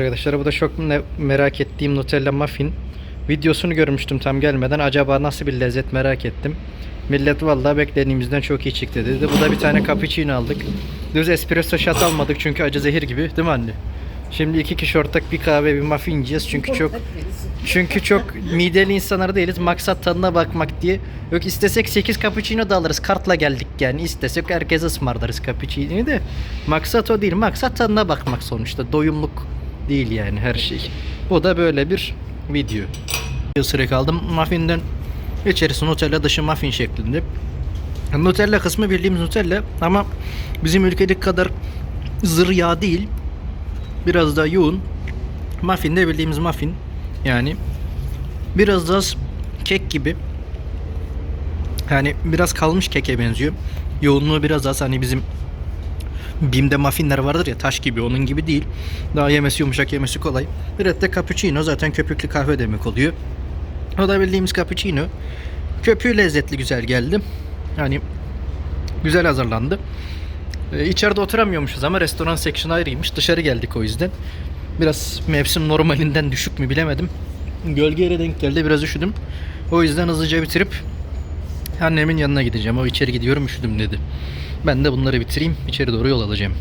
arkadaşlar bu da çok merak ettiğim Nutella muffin. Videosunu görmüştüm tam gelmeden. Acaba nasıl bir lezzet merak ettim. Millet vallahi beklediğimizden çok iyi çıktı dedi. Bu da bir tane cappuccino aldık. Düz espresso shot almadık çünkü acı zehir gibi değil mi anne? Şimdi iki kişi ortak bir kahve bir muffin yiyeceğiz çünkü çok çünkü çok mideli insanlar değiliz. Maksat tadına bakmak diye. Yok istesek 8 cappuccino da alırız. Kartla geldik yani. İstesek herkese ısmarlarız cappuccino'yu de. Maksat o değil. Maksat tadına bakmak sonuçta. Doyumluk değil yani her şey. Bu da böyle bir video. Bir ısırık aldım. Muffin'den içerisi Nutella dışı muffin şeklinde. Nutella kısmı bildiğimiz Nutella ama bizim ülkedeki kadar zır yağ değil. Biraz daha yoğun. Muffin de bildiğimiz muffin. Yani biraz daha kek gibi. Yani biraz kalmış keke benziyor. Yoğunluğu biraz az hani bizim Bim'de muffinler vardır ya taş gibi onun gibi değil. Daha yemesi yumuşak yemesi kolay. Bir de cappuccino zaten köpüklü kahve demek oluyor. O da bildiğimiz cappuccino. Köpüğü lezzetli güzel geldi. Yani güzel hazırlandı. Ee, içeride oturamıyormuşuz ama restoran section ayrıymış. Dışarı geldik o yüzden. Biraz mevsim normalinden düşük mü bilemedim. Gölgeye denk geldi biraz üşüdüm. O yüzden hızlıca bitirip annemin yanına gideceğim. O içeri gidiyorum üşüdüm dedi. Ben de bunları bitireyim içeri doğru yol alacağım.